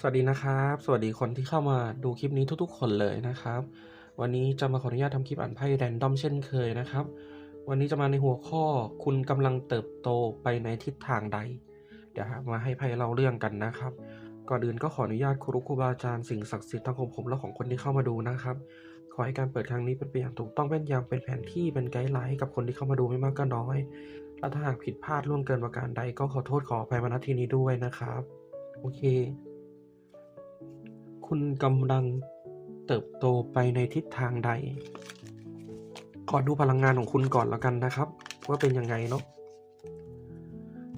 สวัสดีนะครับ สวัสดีคนที่เข้ามาดูคลิปนี้ทุกๆ คนเลยนะครับ วันนี้จะมาขออนุญาตทำคลิปอ่านไพ่แรนดอมเช่นเคยนะครับ วันนี้จะมาในหัวข้อคุณกำลังเติบโตไปในทิศทางใด เดี๋ยวมาให้ไพ่เล่าเรื่องกันนะครับ ก่อนอื่นก็ขออนุญาตครูครูบาอาจารย์สิ่งศักดิ์สิทธิ์ทั้งของผมและของคนที่เข้ามาดูนะครับ ขอให้การเปิดครั้งนี้เป็นไปอย่างถูกต้องแม่นยำเป็นแผนที่เป็นไกด์ไลน์ให้กับคนที่เข้ามาดูไม่มากก็น้อย และถ้าหากผิดพลาดล่วงเกินประการใด ก็ขอโทษขออภัยมาณที่นี้ด้วยนะครับ โอเค คุณกำลังเติบโตไปในทิศทางใด ขอดูพลังงานของคุณก่อนแล้วกันนะครับ ว่าเป็นยังไงเนาะ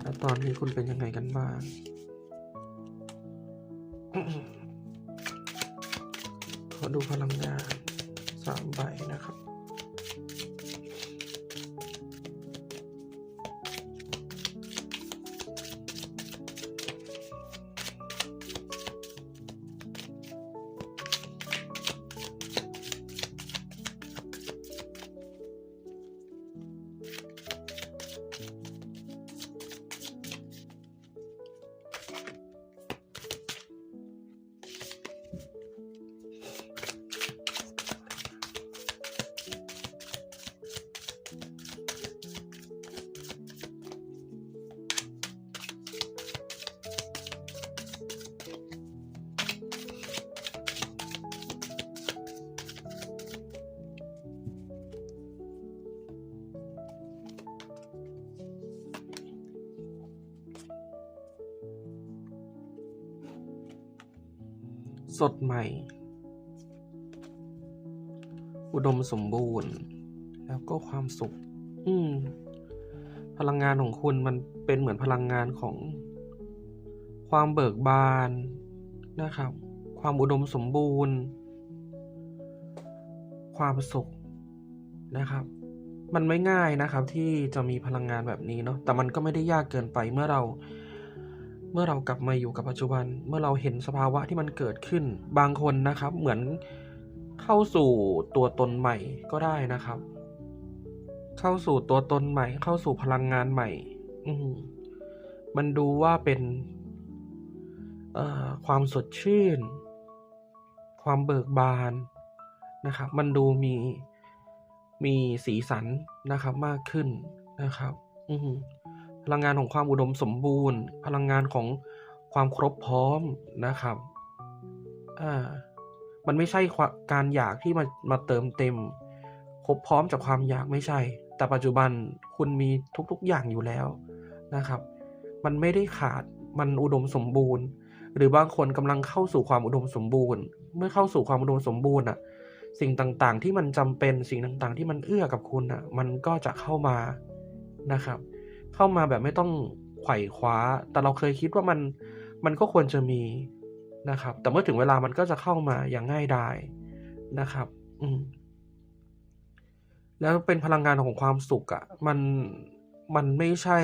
แล้วตอนนี้คุณเป็นยังไงกันบ้างขอดูพลังงานสามใบนะครับ สดใหม่ อุดมสมบูรณ์ แล้วก็ความสุข อืม พลังงานของคุณมันเป็นเหมือนพลังงานของ ความเบิกบานนะครับ ความอุดมสมบูรณ์ ความสุขนะครับ มันไม่ง่ายนะครับ ที่จะมีพลังงานแบบนี้เนาะแต่มันก็ไม่ได้ยากเกินไปเมื่อเรา เมื่อเรากลับมาอยู่กับปัจจุบัน เมื่อเราเห็นสภาวะที่มันเกิดขึ้น บางคนนะครับเหมือนเข้าสู่ตัวตนใหม่ก็ได้นะครับ เข้าสู่ตัวตนใหม่ เข้าสู่พลังงานใหม่ อืมันดูว่าเป็นความสดชื่น ความเบิกบานนะครับ มันดูมีมีสีสันนะครับมากขึ้นนะครับ อื ลังงานของความอุดมสมบูรณ์ พลังงานของความครบพร้อมนะครับอ่ามันไม่ใช่าการอยากที่มามาเติมเต็ม ครบพร้อมจากความอยากไม่ใช่ แต่ปัจจุบันคุณมีทุกๆอย่างอยู่แล้วนะครับ มันไม่ได้ขาดมันอุดมสมบูรณ์ หรือบางคนกำลังเข้าสู่ความอุดมสมบูรณ์ เมื่อเข้าสู่ความอุดมสมบูรณ์อะสิ่งต่างๆที่มันจำเป็นสิ่งต่างๆ ที่มันเอื้อกับคุณอะมันก็จะเข้ามานะครับ เข้ามาแบบไม่ต้องไขว่คว้า แต่เราเคยคิดว่ามันมันก็ควรจะมีนะครับ แต่เมื่อถึงเวลามันก็จะเข้ามาอย่างง่ายดายนะครับ อืมแล้วเป็นพลังงานของความสุขอะ่ะ มันมันไม่ใช่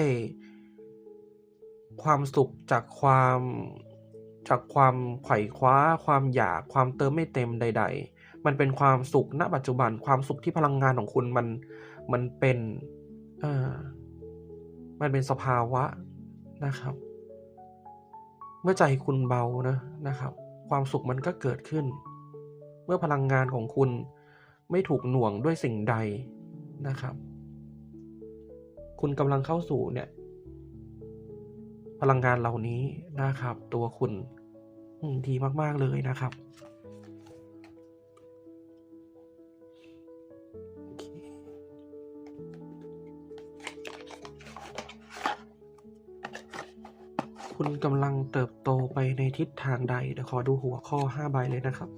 ความสุขจากความจากความไขว่คว้า ความอยากความเติมไม่เต็มใด ๆ มันเป็นความสุขณปัจจุบันความสุขที่พลังงานของคุณมันมันเป็นอ่อ มันเป็นสภาวะนะครับ เมื่อใจคุณเบานะนะครับ ความสุขมันก็เกิดขึ้น เมื่อพลังงานของคุณไม่ถูกหน่วงด้วยสิ่งใดนะครับ คุณกำลังเข้าสู่เนี่ย พลังงานเหล่านี้นะครับ ตัวคุณอืมดีมาก ๆ เลยนะครับ คุณกำลังเติบโตไปในทิศทางใดเดี๋ยวขอดูหัวข้อห้าใบเลยนะครับ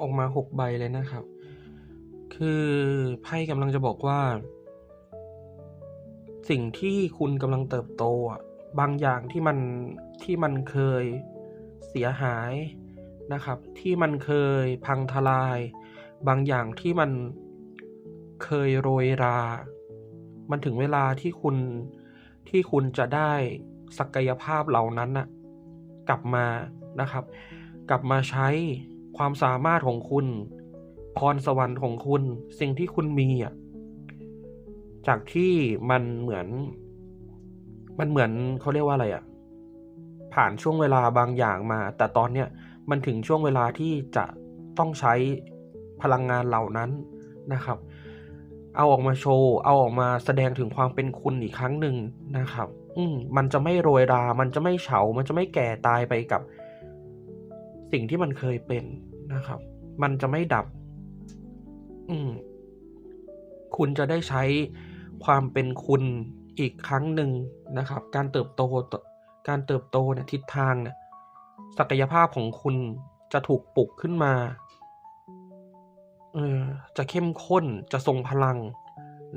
ออกมาหกใบเลยนะครับ คือไพ่กำลังจะบอกว่า สิ่งที่คุณกำลังเติบโตอะบางอย่างที่มันที่มันเคยเสียหายนะครับ ที่มันเคยพังทลาย บางอย่างที่มันเคยโรยรา มันถึงเวลาที่คุณที่คุณจะได้ศักยภาพเหล่านั้นนะกลับมานะครับ กลับมาใช้ ความสามารถของคุณ พรสวรรค์ของคุณ สิ่งที่คุณมีอะ จากที่มันเหมือน มันเหมือนเขาเรียกว่าอะไรอะ ผ่านช่วงเวลาบางอย่างมา แต่ตอนเนี้ยมันถึงช่วงเวลาที่จะต้องใช้พลังงานเหล่านั้นนะครับ เอาออกมาโชว์ เอาออกมาแสดงถึงความเป็นคุณอีกครั้งหนึ่งนะครับ อืมมันจะไม่โรยรา มันจะไม่เฉา มันจะไม่แก่ตายไปกับสิ่งที่มันเคยเป็น นะครับ มันจะไม่ดับ อืม คุณจะได้ใช้ความเป็นคุณอีกครั้งหนึ่งนะครับ การเติบโต การเติบโตเนี่ยทิศทางเนี่ย ศักยภาพของคุณจะถูกปลุกขึ้นมา เออ จะเข้มข้น จะทรงพลัง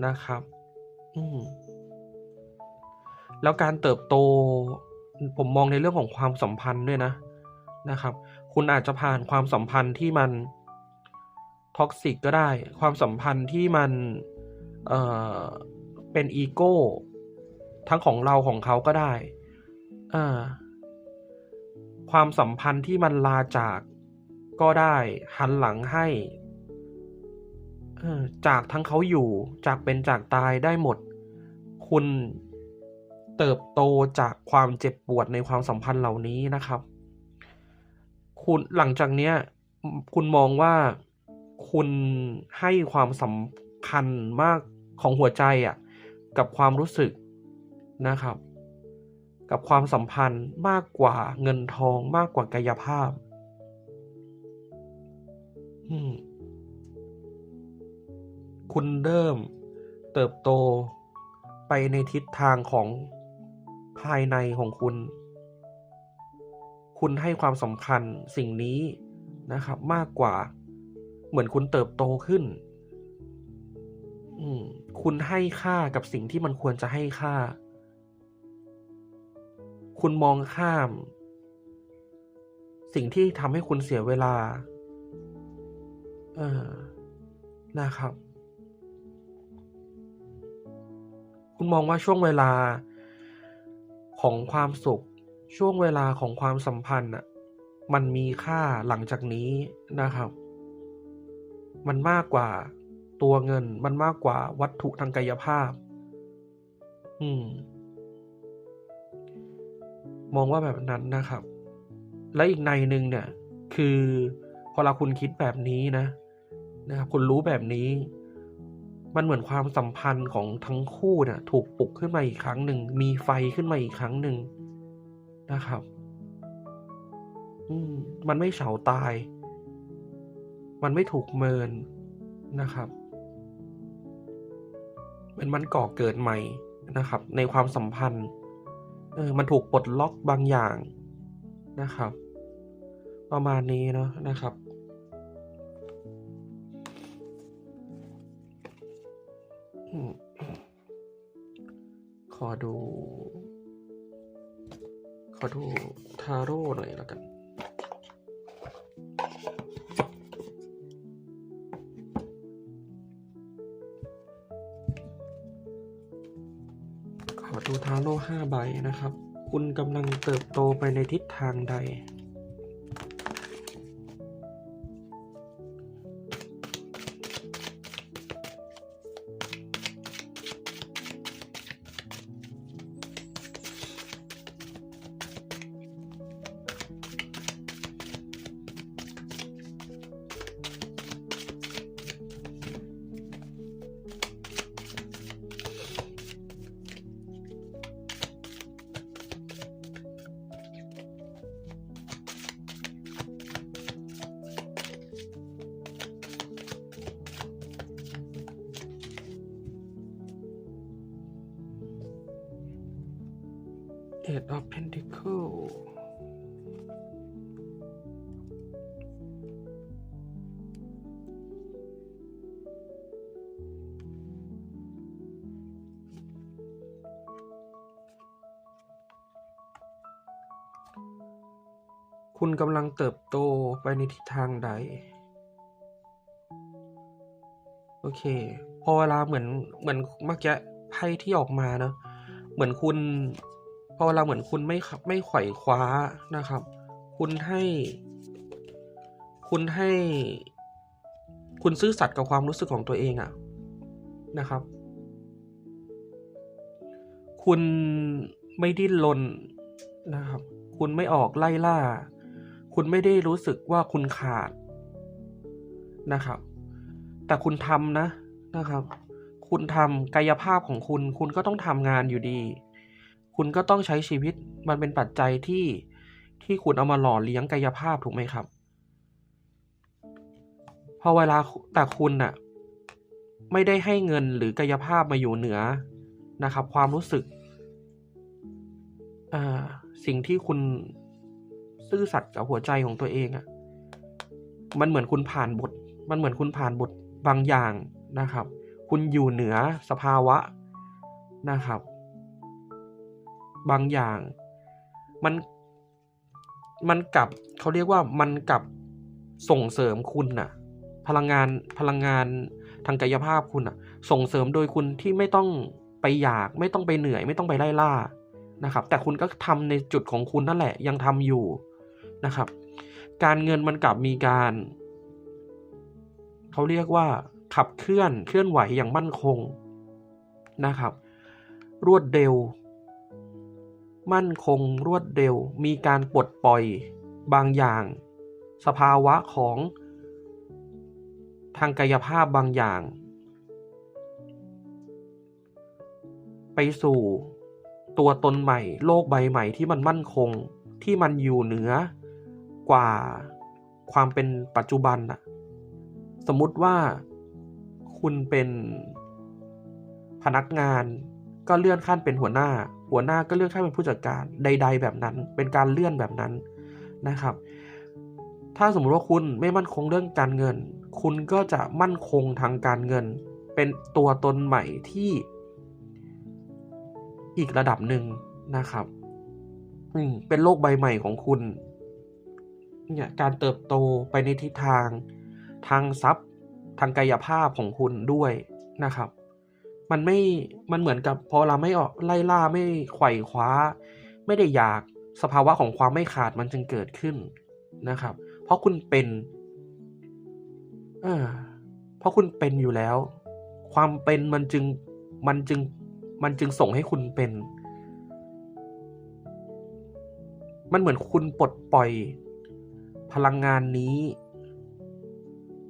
นะครับ อืม แล้วการเติบโต ผมมองในเรื่องของความสัมพันธ์ด้วยนะนะครับ คุณอาจจะผ่านความสัมพันธ์ที่มันท็อกซิกก็ได้ ความสัมพันธ์ที่มันเอ่อเป็นอีโก้ ทั้งของเราของเขาก็ได้อ่าความสัมพันธ์ที่มันลาจากก็ได้หันหลังให้เอจากทั้งเขาอยู่จากเป็นจากตายได้หมด คุณเติบโตจากความเจ็บปวดในความสัมพันธ์เหล่านี้นะครับ คุณหลังจากเนี้ย คุณมองว่าคุณให้ความสำคัญมากของหัวใจอะ่ะ กับความรู้สึกนะครับ กับความสัมพันธ์มากกว่าเงินทองมากกว่ากายภาพคุณเริ่มเติบโตไปในทิศทางของภายในของคุณ คุณให้ความสำคัญสิ่งนี้นะครับ มากกว่า เหมือนคุณเติบโตขึ้นคุณให้ค่ากับสิ่งที่มันควรจะให้ค่า คุณมองข้าม สิ่งที่ทำให้คุณเสียเวลา เออนะครับ คุณมองว่าช่วงเวลาของความสุข ช่วงเวลาของความสัมพันธ์อะมันมีค่าหลังจากนี้นะครับ มันมากกว่าตัวเงิน มันมากกว่าวัตถุทางกายภาพ อืม มองว่าแบบนั้นนะครับ และอีกในหนึ่งเนี่ย คือพอเราคุณคิดแบบนี้นะนะครับคุณรู้แบบนี้ มันเหมือนความสัมพันธ์ของทั้งคู่เนี่ยถูกปลุกขึ้นมาอีกครั้งหนึ่ง มีไฟขึ้นมาอีกครั้งหนึ่ง นะครับ อืมมันไม่เฉาตาย มันไม่ถูกเมินนะครับเป็นมันก่อเกิดใหม่นะครับ ในความสัมพันธ์ เออ มันถูกปลดล็อกบางอย่างนะครับ ประมาณนี้เนาะนะครับ ขอดู อดูทาโร่หน่อยแล้วกัน ขอดูทาโร่ห้าใบนะครับ คุณกำลังเติบโตไปในทิศทางใด Eight of Pentacles คุณกำลังเติบโตไปในทิศทางใด โอเค พอเวลาเหมือนเหมือนเมื่อกี้ไพ่ที่ออกมาเนะ เหมือนคุณ พอเวลาเหมือนคุณไม่ไม่ไขว่คว้านะครับ คุณให้ คุณให้ คุณซื่อสัตย์กับความรู้สึกของตัวเองอะนะครับ คุณไม่ดิ้นรนนะครับ คุณไม่ออกไล่ล่า คุณไม่ได้รู้สึกว่าคุณขาดนะครับ แต่คุณทำนะนะครับ คุณทำกายภาพของคุณ คุณก็ต้องทำงานอยู่ดี คุณก็ต้องใช้ชีวิตมันเป็นปัจจัยที่ที่คุณเอามาหล่อเลี้ยงกายภาพถูกไหมครับ พอเวลาแต่คุณน่ะไม่ได้ให้เงินหรือกายภาพมาอยู่เหนือนะครับ ความรู้สึกสิ่งที่คุณซื่อสัตย์กับหัวใจของตัวเองอะ่ะมันเหมือนคุณผ่านบท มันเหมือนคุณผ่านบทบางอย่างนะครับ คุณอยู่เหนือสภาวะนะครับ บางอย่าง มันมันกลับเขาเรียกว่ามันกลับส่งเสริมคุณน่ะ พลังงานพลังงานทางกายภาพคุณน่ะ ส่งเสริมโดยคุณที่ไม่ต้องไปอยาก ไม่ต้องไปเหนื่อย ไม่ต้องไปไล่ล่านะครับ แต่คุณก็ทำในจุดของคุณนั่นแหละ ยังทำอยู่นะครับ การเงินมันกลับมีการเขาเรียกว่า ขับเคลื่อนเคลื่อนไหวอย่างมั่นคงนะครับ รวดเร็ว มั่นคงรวดเร็วมีการปลดปล่อยบางอย่าง สภาวะของทางกายภาพบางอย่าง ไปสู่ตัวตนใหม่ โลกใบใหม่ที่มันมั่นคงที่มันอยู่เหนือกว่าความเป็นปัจจุบันอะสมมุติว่าคุณเป็นพนักงานก็เลื่อนขั้นเป็นหัวหน้า หัวหน้าก็เลือนขั้นเป็นผู้จัดการใด ๆ แบบนั้น เป็นการเลื่อนแบบนั้นนะครับ ถ้าสมมุติว่าคุณไม่มั่นคงเรื่องการเงิน คุณก็จะมั่นคงทางการเงิน เป็นตัวตนใหม่ที่อีกระดับหนึ่งนะครับอืมเป็นโลกใบใหม่ของคุณเนี่ยการเติบโตไปในทิศทาง ทางทรัพย์ ทางกายภาพของคุณด้วยนะครับ มันไม่มันเหมือนกับพอเราไม่ออกไล่ล่าไม่ไขว่คว้า ไม่ได้อยากสภาวะของความไม่ขาดมันจึงเกิดขึ้นนะครับ เพราะคุณเป็นเออเพราะคุณเป็นอยู่แล้ว ความเป็นมันจึงมันจึงมันจึงส่งให้คุณเป็น มันเหมือนคุณปลดปล่อยพลังงานนี้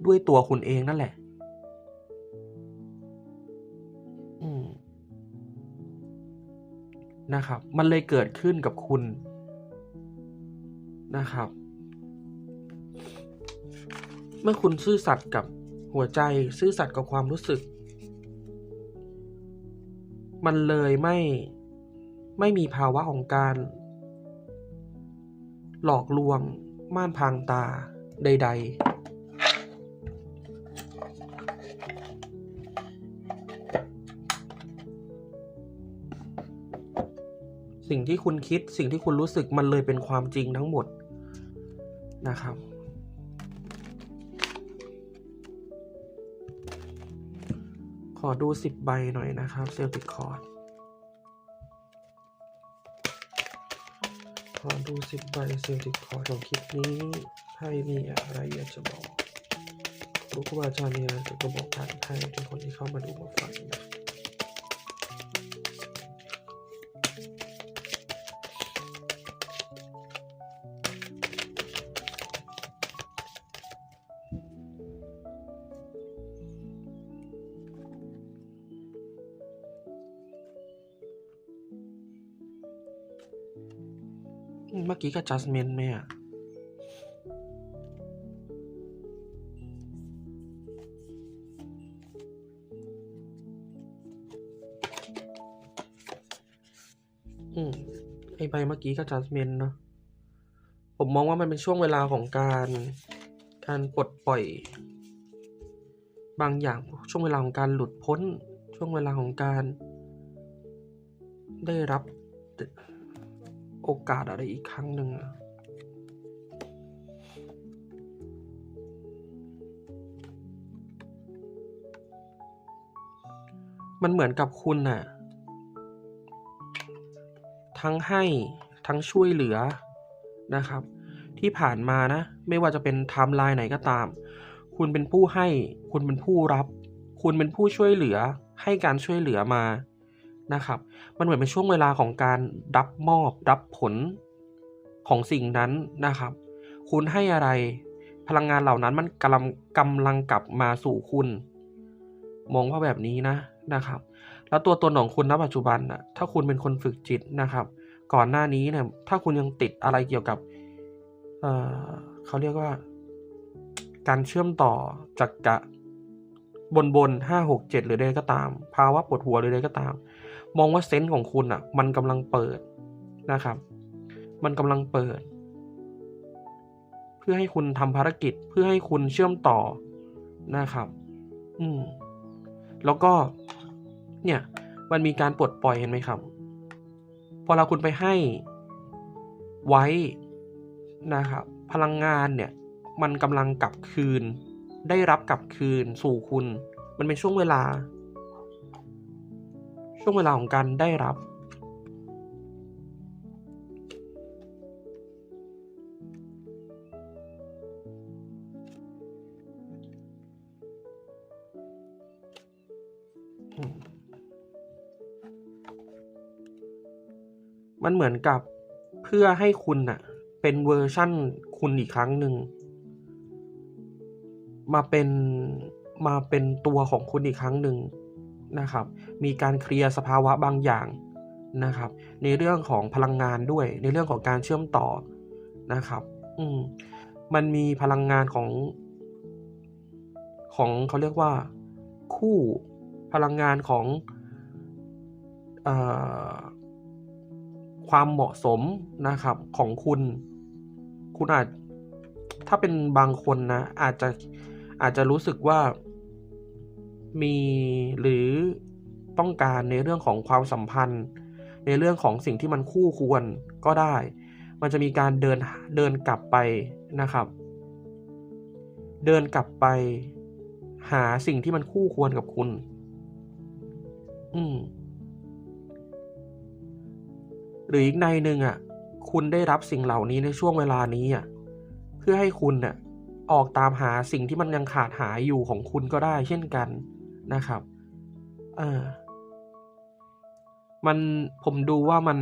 ด้วยตัวคุณเองนั่นแหละ นะครับ มันเลยเกิดขึ้นกับคุณนะครับ เมื่อคุณซื่อสัตย์กับหัวใจซื่อสัตย์กับความรู้สึก มันเลยไม่ไม่มีภาวะของการ หลอกลวงม่านพรางตาใด ๆ สิ่งที่คุณคิดสิ่งที่คุณรู้สึกมันเลยเป็นความจริงทั้งหมดนะครับ ขอดูสิบใบหน่อยนะครับเซลติคอร์ดขอดูสิบใบเซลติคอร์ดของคลิปนี้ให้มีอะไรอยากจะบอกครูครูบาอาจารย์มีอะไรจะบอกผ่านให้ทุกคนที่เข้ามาดูมาฟังนะ เมื่อกี้ก็ judgment ไหมอะอืมไอใบเมื่อกี้ก็ judgment เนอะผมมองว่ามันเป็นช่วงเวลาของการการปลดปล่อย บางอย่างช่วงเวลาของการหลุดพ้น ช่วงเวลาของการได้รับ กาสอะไรอีกครั้งหนึ่งอะมันเหมือนกับคุณน่ะ ทั้งให้ทั้งช่วยเหลือนะครับ ที่ผ่านมานะ ไม่ว่าจะเป็นไทม์ไลน์ไหนก็ตาม คุณเป็นผู้ให้ คุณเป็นผู้รับ คุณเป็นผู้ช่วยเหลือ ให้การช่วยเหลือมา นะครับ มันเหมือนเป็นช่วงเวลาของการรับมอบรับผลของสิ่งนั้นนะครับ คุณให้อะไร พลังงานเหล่านั้นมันกำลังกำลังกลับมาสู่คุณ มองว่าแบบนี้นะนะครับ แล้วตัวตนของคุณณปัจจุบันน่ะถ้าคุณเป็นคนฝึกจิตนะครับ ก่อนหน้านี้เนี่ย ถ้าคุณยังติดอะไรเกี่ยวกับเอ่อเขาเรียกว่า การเชื่อมต่อจักกะบนบนห้าหกเจ็ดหรือใดก็ตาม ภาวะปวดหัวหรือใดก็ตาม มองว่าเซนส์ของคุณอะ มันกำลังเปิดนะครับ มันกำลังเปิด เพื่อให้คุณทำภารกิจเพื่อให้คุณเชื่อมต่อนะครับ อืม แล้วก็ เนี่ย มันมีการปลดปล่อยเห็นไหมครับ พอเราคุณไปให้ไว้นะครับ พลังงานเนี่ย มันกำลังกลับคืน ได้รับกลับคืนสู่คุณ มันเป็นช่วงเวลา ช่วงเวลาของการได้รับมมันเหมือนกับเพื่อให้คุณน่ะ เป็นเวอร์ชั่นคุณอีกครั้งหนึ่ง มาเป็นมาเป็นตัวของคุณอีกครั้งหนึ่งนะครับ มีการเคลียร์สภาวะบางอย่างนะครับ ในเรื่องของพลังงานด้วย ในเรื่องของการเชื่อมต่อนะครับ อืมมันมีพลังงานของ ของเขาเรียกว่า คู่พลังงานของเอ่อความเหมาะสมนะครับของคุณ คุณอาจถ้าเป็นบางคนนะอาจจะอาจจะรู้สึกว่ามีหรือ ต้องการในเรื่องของความสัมพันธ์ ในเรื่องของสิ่งที่มันคู่ควรก็ได้ มันจะมีการเดินเดินกลับไปนะครับ เดินกลับไป หาสิ่งที่มันคู่ควรกับคุณ อืมหรืออีกในหนึ่งอะ คุณได้รับสิ่งเหล่านี้ในช่วงเวลานี้อะเพื่อให้คุณน่ะออกตามหาสิ่งที่มันยังขาดหายอยู่ของคุณก็ได้เช่นกันนะครับเออ มันผมดูว่ามัน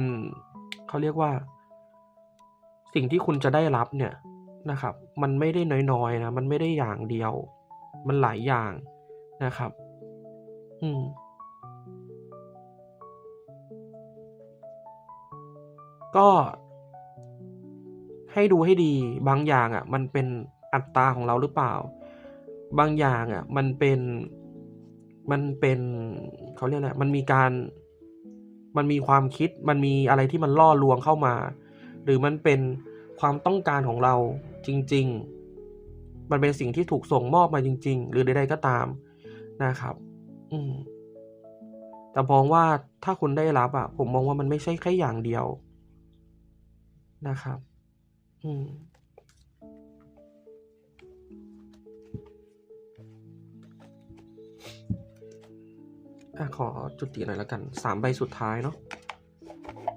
เขาเรียกว่า สิ่งที่คุณจะได้รับเนี่ยนะครับ มันไม่ได้น้อยๆนะมันไม่ได้อย่างเดียว มันหลายอย่างนะครับ อืมก็ให้ดูให้ดีบางอย่างอะ มันเป็นอัตราของเราหรือเปล่า บางอย่างอะ มันเป็นมันเป็นเขาเรียกอะไรมันมีการ มันมีความคิดมันมีอะไรที่มันล่อลวงเข้ามา หรือมันเป็นความต้องการของเราจริง ๆ มันเป็นสิ่งที่ถูกส่งมอบมาจริง ๆ หรือใดๆก็ตามนะครับ อืมแต่มองว่าถ้าคุณได้รับอะผมมองว่ามันไม่ใช่แค่อย่างเดียวนะครับ อืม อะขอจุติหน่อยแล้วกันสามใบสุดท้ายเนาะ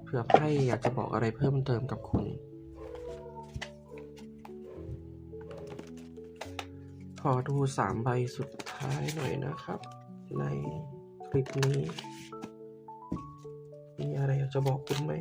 เผื่อไพ่อยากจะบอกอะไรเพิ่มเติมกับคุณ ขอดูสามใบสุดท้ายหน่อยนะครับ ในคลิปนี้ มีอะไรอยากจะบอกคุณไหม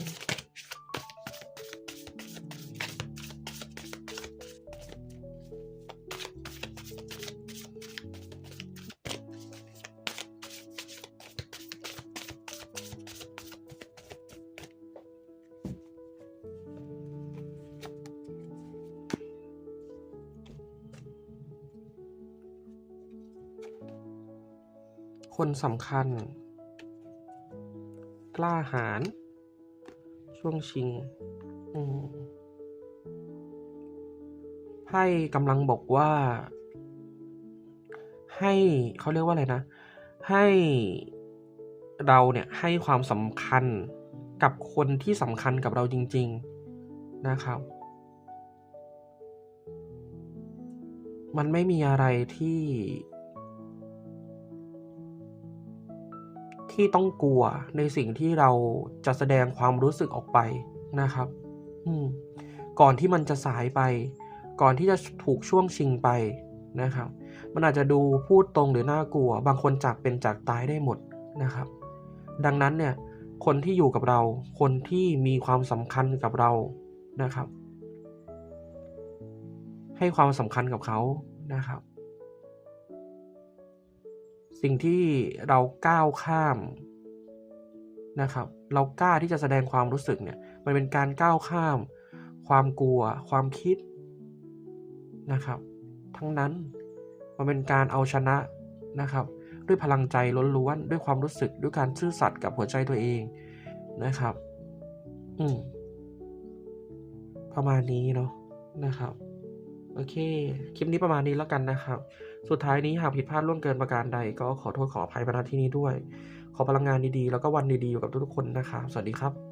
คนสำคัญ กล้าหาญช่วงชิงอืมไพ่กำลังบอกว่า ให้เขาเรียกว่าอะไรนะ ให้เราเนี่ยให้ความสำคัญกับคนที่สำคัญกับเราจริง ๆนะครับ มันไม่มีอะไรที่ ที่ต้องกลัวในสิ่งที่เราจะแสดงความรู้สึกออกไปนะครับก่อนที่มันจะสายไป ก่อนที่จะถูกช่วงชิงไปนะครับ มันอาจจะดูพูดตรงหรือน่ากลัว บางคนจากเป็นจากตายได้หมดนะครับ ดังนั้นเนี่ยคนที่อยู่กับเรา คนที่มีความสำคัญกับเรานะครับ ให้ความสำคัญกับเขานะครับ สิ่งที่เราก้าวข้ามนะครับ เรากล้าที่จะแสดงความรู้สึกเนี่ยมันเป็นการก้าวข้าม ความกลัว ความคิดนะครับ ทั้งนั้นมันเป็นการเอาชนะนะครับ ด้วยพลังใจล้วนๆด้วยความรู้สึกด้วยการซื่อสัตย์กับหัวใจตัวเองนะครับ อืมประมาณนี้เนาะนะครับ โอเค คลิปนี้ประมาณนี้แล้วกันนะครับ สุดท้ายนี้หากผิดพลาดล่วงเกินประการใด ก็ขอโทษขออภัยมาณที่นี้ด้วย ขอพลังงานดีๆ แล้วก็วันดีๆอยู่กับทุกๆคนนะครับ สวัสดีครับ